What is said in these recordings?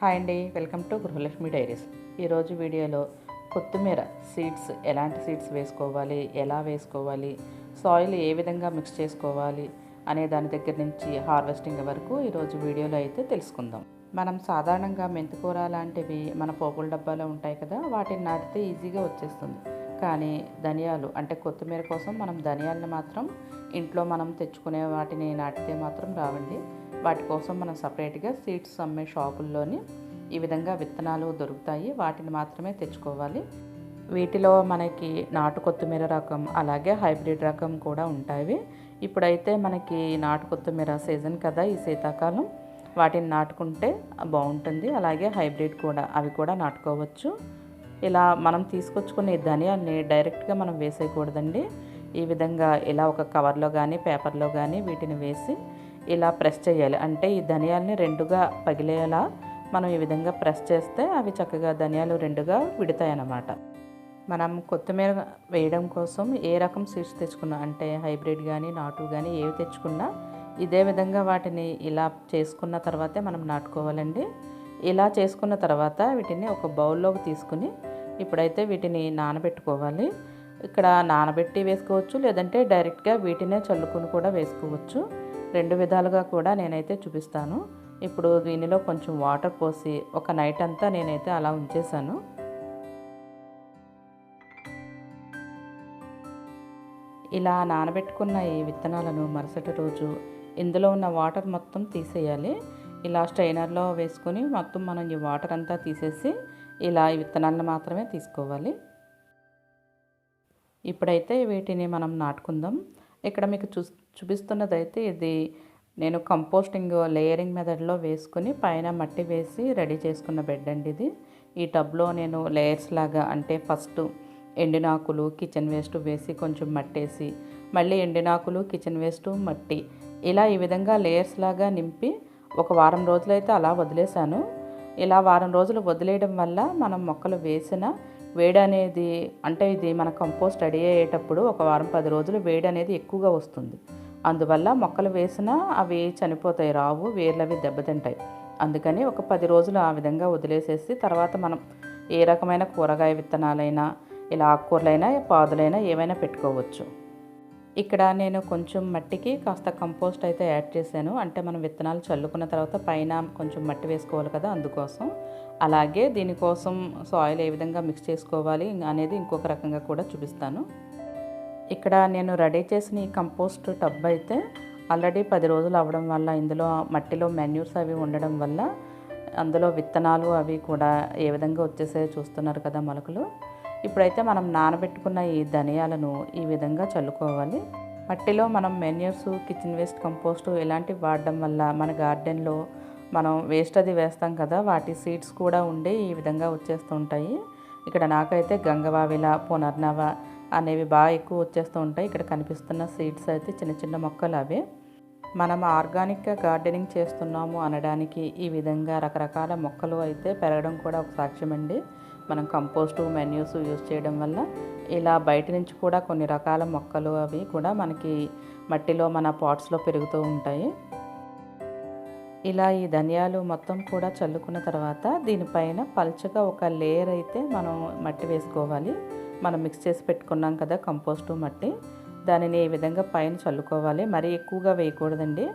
Hi అండి welcome to Gruhalakshmi diaries. ఈరోజు వీడియోలో కొత్తిమీర సీడ్స్ ఎలాంటి సీడ్స్ వేసుకోవాలి ఎలా వేసుకోవాలి సాయిల్ ఏ విధంగా మిక్స్ చేసుకోవాలి అనే దాని దగ్గర నుంచి హార్వెస్టింగ్ వరకు ఈరోజు వీడియోలో అయితే తెలుసుకుందాం. మనం సాధారణంగా మెంతికూర లాంటివి మన పోపుల డబ్బాలో ఉంటాయి కదా వాటిని నాటితే ఈజీగా వచ్చేస్తుంది. కానీ ధనియాలు అంటే కొత్తిమీర కోసం మనం ధనియాలను మాత్రం ఇంట్లో మనం తెచ్చుకునే వాటిని నాటితే మాత్రం రావండి. వాటి కోసం మనం సపరేట్గా సీడ్స్ అమ్మే షాపుల్లోని ఈ విధంగా విత్తనాలు దొరుకుతాయి. వాటిని మాత్రమే తెచ్చుకోవాలి. వీటిలో మనకి నాటు కొత్తిమీర రకం అలాగే హైబ్రిడ్ రకం కూడా ఉంటాయి. ఇప్పుడైతే మనకి నాటు కొత్తిమీర సీజన్ కదా ఈ శీతాకాలం. వాటిని నాటుకుంటే బాగుంటుంది. అలాగే హైబ్రిడ్ కూడా అవి కూడా నాటుకోవచ్చు. ఇలా మనం తీసుకొచ్చుకునే ధనియాన్ని డైరెక్ట్గా మనం వేసేయకూడదండి. ఈ విధంగా ఇలా ఒక కవర్లో కానీ పేపర్లో కానీ వీటిని వేసి ఇలా ప్రెస్ చేయాలి. అంటే ఈ ధనియాల్ని రెండుగా పగిలేలా మనం ఈ విధంగా ప్రెస్ చేస్తే అవి చక్కగా ధనియాలు రెండుగా విడతాయి అన్నమాట మనం కొత్తిమీర వేయడం కోసం ఏ రకం సీడ్స్ తెచ్చుకున్నా అంటే హైబ్రిడ్ కానీ నాటు కానీ ఏవి తెచ్చుకున్నా ఇదే విధంగా వాటిని ఇలా చేసుకున్న తర్వాతే మనం నాటుకోవాలండి. ఇలా చేసుకున్న తర్వాత వీటిని ఒక బౌల్లోకి తీసుకుని ఇప్పుడైతే వీటిని నానబెట్టుకోవాలి. ఇక్కడ నానబెట్టి వేసుకోవచ్చు లేదంటే డైరెక్ట్గా వీటినే చల్లుకుని కూడా వేసుకోవచ్చు. రెండు విధాలుగా కూడా నేనైతే చూపిస్తాను. ఇప్పుడు దీనిలో కొంచెం వాటర్ పోసి ఒక నైట్ అంతా నేనైతే అలా ఉంచేసాను ఇలా నానబెట్టుకున్న ఈ విత్తనాలను మరుసటి రోజు ఇందులో ఉన్న వాటర్ మొత్తం తీసేయాలి. ఇలా స్ట్రైనర్లో వేసుకొని మొత్తం మనం ఈ వాటర్ అంతా తీసేసి ఇలా ఈ విత్తనాలను మాత్రమే తీసుకోవాలి. ఇప్పుడైతే వీటిని మనం నాటుకుందాం. ఇక్కడ మీకు చూస్ చూపిస్తున్నదైతే ఇది నేను కంపోస్టింగ్ లేయరింగ్ మెథడ్లో వేసుకుని పైన మట్టి వేసి రెడీ చేసుకున్న బెడ్ అండి ఇది. ఈ టబ్లో నేను లేయర్స్ లాగా అంటే ఫస్ట్ ఎండినాకులు కిచెన్ వేస్ట్ వేసి కొంచెం మట్టేసి మళ్ళీ ఎండినాకులు కిచెన్ వేస్ట్ మట్టి ఇలా ఈ విధంగా లేయర్స్ లాగా నింపి ఒక వారం రోజులైతే అలా వదిలేశాను. ఇలా వారం రోజులు వదిలేయడం వల్ల మనం మొక్కలు వేసిన వేడి అనేది అంటే ఇది మన కంపోస్ట్ రెడీ అయ్యేటప్పుడు ఒక వారం పది రోజులు వేడి అనేది ఎక్కువగా వస్తుంది. అందువల్ల మొక్కలు వేసినా అవి చనిపోతాయి రావు వేర్లు అవి దెబ్బతింటాయి. అందుకని ఒక పది రోజులు ఆ విధంగా వదిలేసేసి తర్వాత మనం ఏ రకమైన కూరగాయ విత్తనాలైనా ఇలా ఆకుకూరలైనా పాదులైనా ఏమైనా పెట్టుకోవచ్చు. ఇక్కడ నేను కొంచెం మట్టికి కాస్త కంపోస్ట్ అయితే యాడ్ చేశాను. అంటే మనం విత్తనాలు చల్లుకున్న తర్వాత పైన కొంచెం మట్టి వేసుకోవాలి కదా అందుకోసం. అలాగే దీనికోసం సాయిల్ ఏ విధంగా మిక్స్ చేసుకోవాలి అనేది ఇంకొక రకంగా కూడా చూపిస్తాను. ఇక్కడ నేను రెడీ చేసిన ఈ కంపోస్ట్ టబ్ అయితే ఆల్రెడీ పది రోజులు అవ్వడం వల్ల ఇందులో మట్టిలో మెన్యూర్స్ అవి ఉండడం వల్ల అందులో విత్తనాలు అవి కూడా ఏ విధంగా వచ్చేసాయో చూస్తున్నారు కదా మొలకలు. ఇప్పుడైతే మనం నానబెట్టుకున్న ఈ ధనియాలను ఈ విధంగా చల్లుకోవాలి. మట్టిలో మనం మెన్యూర్స్ కిచెన్ వేస్ట్ కంపోస్ట్ ఇలాంటివి వాడడం వల్ల మన గార్డెన్లో మనం వేస్ట్ అది వేస్తాం కదా వాటి సీడ్స్ కూడా ఉండి ఈ విధంగా వచ్చేస్తుంటాయి ఇక్కడ నాకైతే గంగవావిల పునర్నవ అనేవి బాగా ఎక్కువ వచ్చేస్తూ ఉంటాయి. ఇక్కడ కనిపిస్తున్న సీడ్స్ అయితే చిన్న చిన్న మొక్కలు అవి. మనం ఆర్గానిక్గా గార్డెనింగ్ చేస్తున్నాము అనడానికి ఈ విధంగా రకరకాల మొక్కలు అయితే పెరగడం కూడా ఒక సాక్ష్యం అండి. మనం కంపోస్టు మెన్యూస్ యూజ్ చేయడం వల్ల ఇలా బయట నుంచి కూడా కొన్ని రకాల మొక్కలు అవి కూడా మనకి మట్టిలో మన పాట్స్లో పెరుగుతూ ఉంటాయి. ఇలా ఈ ధనియాలు మొత్తం కూడా చల్లుకున్న తర్వాత దీనిపైన పల్చగా ఒక లేయర్ అయితే మనం మట్టి వేసుకోవాలి. మనం మిక్స్ చేసి పెట్టుకున్నాం కదా కంపోస్టు మట్టి. దానిని ఈ విధంగా పైన చల్లుకోవాలి? మరీ ఎక్కువగా వేయకూడదండి.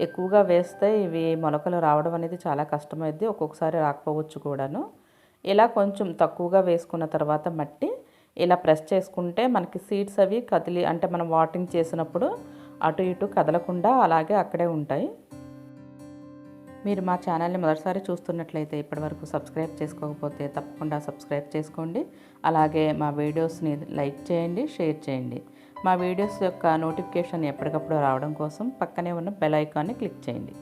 ఎక్కువగా వేస్తే ఇవి మొలకలు రావడం అనేది చాలా కష్టమైద్ది. ఒక్కొక్కసారి రాకపోవచ్చు కూడాను. ఇలా కొంచెం తక్కువగా వేసుకున్న తర్వాత మట్టి ఇలా ప్రెస్ చేసుకుంటే మనకి సీడ్స్ అవి కదిలి అంటే మనం వాటింగ్ చేసినప్పుడు అటు ఇటు కదలకుండా అలాగే అక్కడే ఉంటాయి. మీరు మా ఛానల్ని మొదటిసారి చూస్తున్నట్లయితే ఇప్పటివరకు సబ్స్క్రైబ్ చేసుకోకపోతే తప్పకుండా సబ్స్క్రైబ్ చేసుకోండి. అలాగే మా వీడియోస్ని లైక్ చేయండి షేర్ చేయండి. మా వీడియోస్ యొక్క నోటిఫికేషన్ ఎప్పటికప్పుడు రావడం కోసం పక్కనే ఉన్న బెల్ ఐకాన్ని క్లిక్ చేయండి.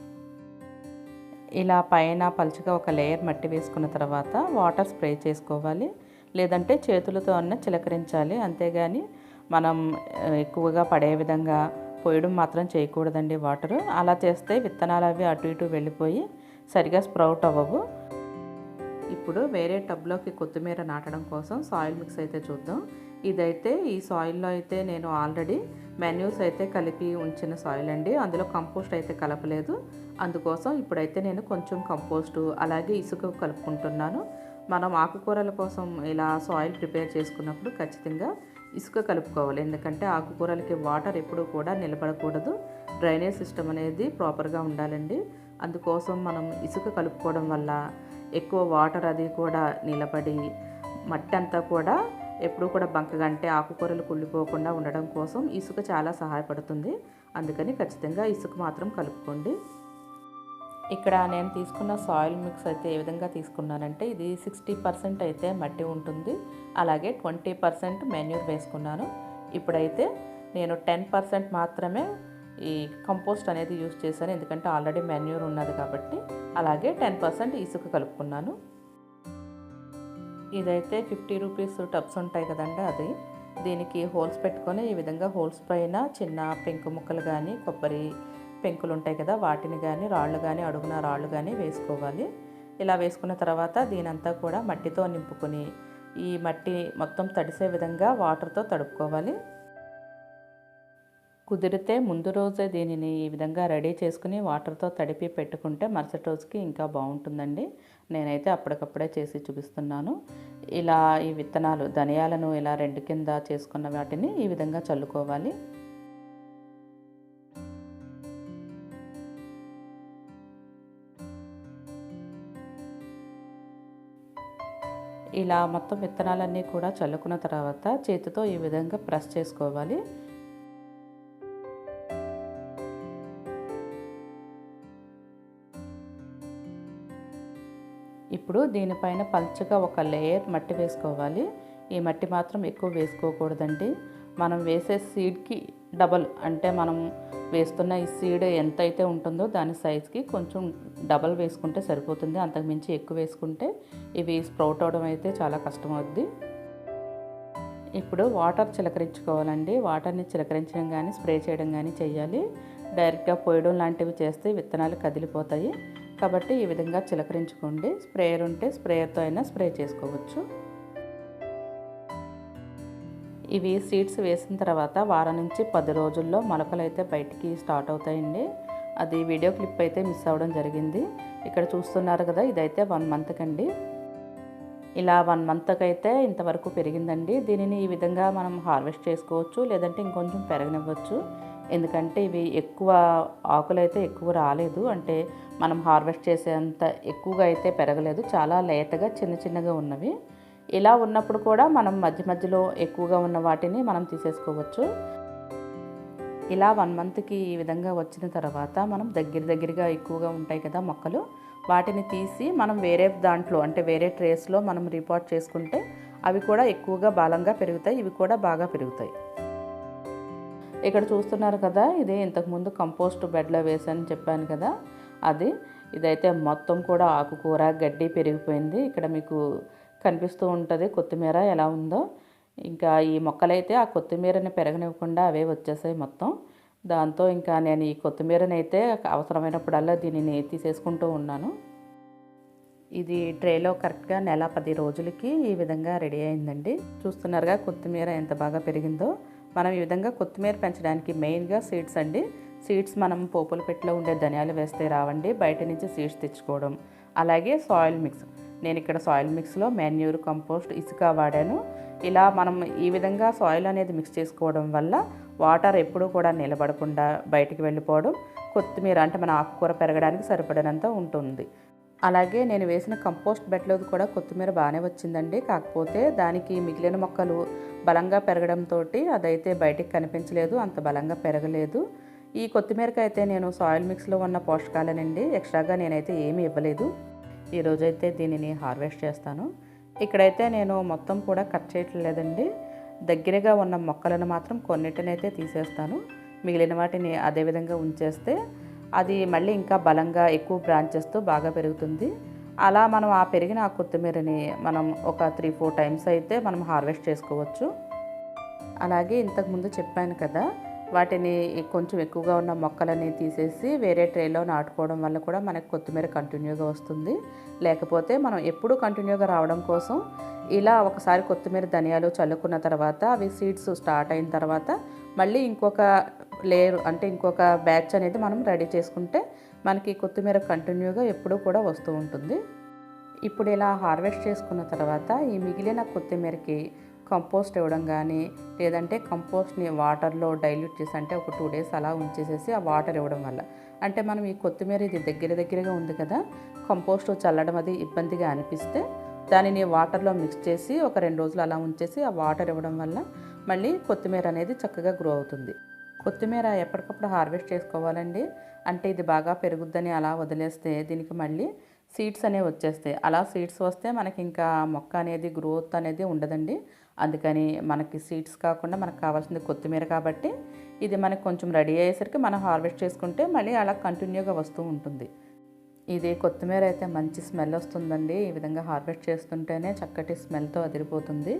ఇలా పైన పలుచగా ఒక లేయర్ మట్టి వేసుకున్న తర్వాత వాటర్ స్ప్రే చేసుకోవాలి. లేదంటే చేతులతో అన్న చిలకరించాలి. అంతేగాని మనం ఎక్కువగా పడే విధంగా పోయడం మాత్రం చేయకూడదండి వాటరు. అలా చేస్తే విత్తనాలు అవి అటు ఇటు వెళ్ళిపోయి సరిగా స్ప్రౌట్ అవ్వవు. ఇప్పుడు వేరే టబ్లోకి కొత్తిమీర నాటడం కోసం సాయిల్ మిక్స్ అయితే చూద్దాం. ఇదైతే ఈ సాయిల్లో అయితే నేను ఆల్రెడీ మెన్యూస్ అయితే కలిపి ఉంచిన సాయిల్ అండి. అందులో కంపోస్ట్ అయితే కలపలేదు. అందుకోసం ఇప్పుడైతే నేను కొంచెం కంపోస్టు అలాగే ఇసుక కలుపుకుంటున్నాను. మనం ఆకుకూరల కోసం ఇలా సాయిల్ ప్రిపేర్ చేసుకున్నప్పుడు ఖచ్చితంగా ఇసుక కలుపుకోవాలి. ఎందుకంటే ఆకుకూరలకి వాటర్ ఎప్పుడూ కూడా నిలబడకూడదు. డ్రైనేజ్ సిస్టమ్ అనేది ప్రాపర్గా ఉండాలండి. అందుకోసం మనం ఇసుక కలుపుకోవడం వల్ల ఎక్కువ వాటర్ అది కూడా నిలబడి మట్టి అంతా కూడా ఎప్పుడూ కూడా బంకగంటే ఆకుకూరలు కుళ్ళిపోకుండా ఉండడం కోసం ఇసుక చాలా సహాయపడుతుంది. అందుకని ఖచ్చితంగా ఇసుక మాత్రం కలుపుకోండి. ఇక్కడ నేను తీసుకున్న సాయిల్ మిక్స్ అయితే ఏ విధంగా తీసుకున్నానంటే ఇది సిక్స్టీ పర్సెంట్ అయితే మట్టి ఉంటుంది. అలాగే ట్వంటీ పర్సెంట్ మెన్యూర్ వేసుకున్నాను. ఇప్పుడైతే నేను టెన్ పర్సెంట్ మాత్రమే ఈ కంపోస్ట్ అనేది యూస్ చేశాను. ఎందుకంటే ఆల్రెడీ మెన్యూర్ ఉన్నది కాబట్టి. అలాగే టెన్ పర్సెంట్ ఇసుక కలుపుకున్నాను. ఇదైతే ఫిఫ్టీ రూపీస్ టబ్స్ ఉంటాయి కదండి అది. దీనికి హోల్స్ పెట్టుకొని ఈ విధంగా హోల్స్ పైన చిన్న పెంకు ముక్కలు కానీ కొబ్బరి పెంకులు ఉంటాయి కదా వాటిని కానీ రాళ్ళు కానీ అడుగున రాళ్ళు కానీ వేసుకోవాలి. ఇలా వేసుకున్న తర్వాత దీనంతా కూడా మట్టితో నింపుకొని ఈ మట్టి మొత్తం తడిసే విధంగా వాటర్తో తడుపుకోవాలి. కుదిరితే ముందు రోజే దీనిని ఈ విధంగా రెడీ చేసుకుని వాటర్తో తడిపి పెట్టుకుంటే మరుసటి రోజుకి ఇంకా బాగుంటుందండి. నేనైతే అప్పటికప్పుడే చేసి చూపిస్తున్నాను. ఇలా ఈ విత్తనాలు ధనియాలను ఇలా రెండు కింద చేసుకున్న వాటిని ఈ విధంగా చల్లుకోవాలి. ఇలా మొత్తం విత్తనాలన్నీ కూడా చల్లుకున్న తర్వాత చేతితో ఈ విధంగా ప్రెస్ చేసుకోవాలి. ఇప్పుడు దీనిపైన పల్చగా ఒక లేయర్ మట్టి వేసుకోవాలి. ఈ మట్టి మాత్రం ఎక్కువ వేసుకోకూడదండి. మనం వేసే సీడ్కి డబల్ అంటే మనం వేస్తున్న ఈ సీడ్ ఎంత అయితే ఉంటుందో దాని సైజ్కి కొంచెం డబల్ వేసుకుంటే సరిపోతుంది. అంతకుమించి ఎక్కువ వేసుకుంటే ఇవి స్ప్రౌట్ అవడం అయితే చాలా కష్టమవుద్ది. ఇప్పుడు వాటర్ చిలకరించుకోవాలండి. వాటర్ని చిలకరించడం కానీ స్ప్రే చేయడం కానీ చేయాలి డైరెక్ట్గా పోయడం లాంటివి చేస్తే విత్తనాలు కదిలిపోతాయి. కాబట్టి ఈ విధంగా చిలకరించుకోండి. స్ప్రేయర్ ఉంటే స్ప్రేయర్తో అయినా స్ప్రే చేసుకోవచ్చు. ఇవి సీడ్స్ వేసిన తర్వాత వారం నుంచి పది రోజుల్లో మొలకలు అయితే బయటికి స్టార్ట్ అవుతాయండి. అది వీడియో క్లిప్ అయితే మిస్ అవ్వడం జరిగింది. ఇక్కడ చూస్తున్నారు కదా ఇదైతే వన్ మంత్కి అండి ఇలా వన్ మంత్కి అయితే ఇంతవరకు పెరిగిందండి. దీనిని ఈ విధంగా మనం హార్వెస్ట్ చేసుకోవచ్చు లేదంటే ఇంకొంచెం పెరగనివ్వచ్చు. ఎందుకంటే ఇవి ఎక్కువ ఆకులు అయితే ఎక్కువ రాలేదు. అంటే మనం హార్వెస్ట్ చేసేంత ఎక్కువగా అయితే పెరగలేదు. చాలా లేతగా చిన్న చిన్నగా ఉన్నవి. ఇలా ఉన్నప్పుడు కూడా మనం మధ్య మధ్యలో ఎక్కువగా ఉన్న వాటిని మనం తీసేసుకోవచ్చు. ఇలా వన్ మంత్కి ఈ విధంగా వచ్చిన తర్వాత మనం దగ్గర దగ్గరగా ఎక్కువగా ఉంటాయి కదా మొక్కలు వాటిని తీసి మనం వేరే దాంట్లో అంటే వేరే ట్రేస్లో మనం రిపోర్ట్ చేసుకుంటే అవి కూడా ఎక్కువగా బలంగా పెరుగుతాయి ఇవి కూడా బాగా పెరుగుతాయి. ఇక్కడ చూస్తున్నారు కదా ఇది ఇంతకుముందు కంపోస్ట్ బెడ్లో వేసాను చెప్పాను కదా అది. ఇదైతే మొత్తం కూడా ఆకుకూర గడ్డి పెరిగిపోయింది. ఇక్కడ మీకు కనిపిస్తూ ఉంటుంది. కొత్తిమీర ఎలా ఉందో. ఇంకా ఈ మొక్కలైతే ఆ కొత్తిమీరని పెరగనివ్వకుండా అవే వచ్చేసాయి మొత్తం. దాంతో ఇంకా నేను ఈ కొత్తిమీరని అయితే అవసరమైనప్పుడల్లా దీనిని తీసేసుకుంటూ ఉన్నాను. ఇది ట్రేలో కరెక్ట్గా నెల పది రోజులకి ఈ విధంగా రెడీ అయిందండి. చూస్తున్నారుగా కొత్తిమీర ఎంత బాగా పెరిగిందో. మనం ఈ విధంగా కొత్తిమీర పెంచడానికి మెయిన్గా సీడ్స్ అండి. సీడ్స్ మనం పోపుల పెట్టిలో ఉండే ధనియాలు వేస్తే రావండి. బయట నుంచి సీడ్స్ తెచ్చుకోవడం. అలాగే సాయిల్ మిక్స్. నేను ఇక్కడ సాయిల్ మిక్స్లో మాన్యూర్ కంపోస్ట్ ఇసుక వాడాను. ఇలా మనం ఈ విధంగా సాయిల్ అనేది మిక్స్ చేసుకోవడం వల్ల వాటర్ ఎప్పుడూ కూడా నిలబడకుండా బయటికి వెళ్ళిపోవడం కొత్తిమీర అంటే మన ఆకుకూర పెరగడానికి సరిపడినంత ఉంటుంది. అలాగే నేను వేసిన కంపోస్ట్ బెడ్లోది కూడా కొత్తిమీర బాగానే వచ్చిందండి. కాకపోతే దానికి మిగిలిన మొక్కలు బలంగా పెరగడంతో అదైతే బయటికి కనిపించలేదు అంత బలంగా పెరగలేదు. ఈ కొత్తిమీరకైతే అయితే నేను సాయిల్ మిక్స్లో ఉన్న పోషకాలనండి ఎక్స్ట్రాగా నేనైతే ఏమీ ఇవ్వలేదు. ఈరోజైతే దీనిని హార్వెస్ట్ చేస్తాను. ఇక్కడైతే నేను మొత్తం కూడా కట్ చేయట్లేదండి. దగ్గరగా ఉన్న మొక్కలను మాత్రం కొన్నిటినైతే తీసేస్తాను. మిగిలిన వాటిని అదే విధంగా ఉంచేస్తే అది మళ్ళీ ఇంకా బలంగా ఎక్కువ బ్రాంచెస్తో బాగా పెరుగుతుంది. అలా మనం ఆ పెరిగిన ఆ కొత్తిమీరని మనం ఒక త్రీ ఫోర్ టైమ్స్ అయితే మనం హార్వెస్ట్ చేసుకోవచ్చు. అలాగే ఇంతకుముందు చెప్పాను కదా వాటిని కొంచెం ఎక్కువగా ఉన్న మొక్కలని తీసేసి వేరే ట్రేలో నాటుకోవడం వల్ల కూడా మనకు కొత్తిమీర కంటిన్యూగా వస్తుంది. లేకపోతే మనం ఎప్పుడు కంటిన్యూగా రావడం కోసం ఇలా ఒకసారి కొత్తిమీర ధనియాలు చల్లుకున్న తర్వాత అవి సీడ్స్ స్టార్ట్ అయిన తర్వాత మళ్ళీ ఇంకొక లేయర్ అంటే ఇంకొక బ్యాచ్ అనేది మనం రెడీ చేసుకుంటే మనకి కొత్తిమీర కంటిన్యూగా ఎప్పుడూ కూడా వస్తూ ఉంటుంది. ఇప్పుడు ఇలా హార్వెస్ట్ చేసుకున్న తర్వాత ఈ మిగిలిన కొత్తిమీరకి కంపోస్ట్ ఇవ్వడం కానీ లేదంటే కంపోస్ట్ని వాటర్లో డైల్యూట్ చేసి అంటే ఒక టూ డేస్ అలా ఉంచేసేసి ఆ వాటర్ ఇవ్వడం వల్ల. అంటే మనం ఈ కొత్తిమీర ఇది దగ్గర దగ్గరగా ఉంది కదా కంపోస్ట్ చల్లడం అది ఇబ్బందిగా అనిపిస్తే దానిని వాటర్లో మిక్స్ చేసి ఒక రెండు రోజులు అలా ఉంచేసి ఆ వాటర్ ఇవ్వడం వల్ల మళ్ళీ కొత్తిమీర అనేది చక్కగా గ్రో అవుతుంది. కొత్తిమీర ఎప్పటికప్పుడు హార్వెస్ట్ చేసుకోవాలండి. అంటే ఇది బాగా పెరుగుద్దని అలా వదిలేస్తే దీనికి మళ్ళీ సీడ్స్ అనేవి వచ్చేస్తాయి. అలా సీడ్స్ వస్తే మనకి ఇంకా మొక్క అనేది గ్రోత్ అనేది ఉండదండి. అందుకని మనకి సీడ్స్ కాకుండా మనకు కావాల్సింది కొత్తిమీర కాబట్టి ఇది మనకు కొంచెం రెడీ అయ్యేసరికి మనం హార్వెస్ట్ చేసుకుంటే మళ్ళీ అలా కంటిన్యూగా వస్తూ ఉంటుంది. ఇది కొత్తిమీర అయితే మంచి స్మెల్ వస్తుందండి. ఈ విధంగా హార్వెస్ట్ చేస్తుంటేనే చక్కటి స్మెల్తో అదిరిపోతుంది.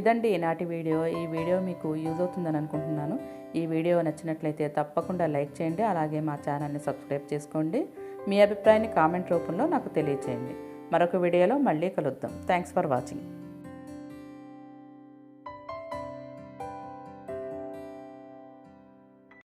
ఇదండి ఈనాటి వీడియో. ఈ వీడియో మీకు యూజ్ అవుతుందని అనుకుంటున్నాను. ఈ వీడియో నచ్చినట్లయితే తప్పకుండా లైక్ చేయండి. అలాగే మా ఛానల్ని సబ్స్క్రైబ్ చేసుకోండి. మీ అభిప్రాయాన్ని కామెంట్ రూపంలో నాకు తెలియచేయండి. మరొక వీడియోలో మళ్ళీ కలుద్దాం. Thanks for watching.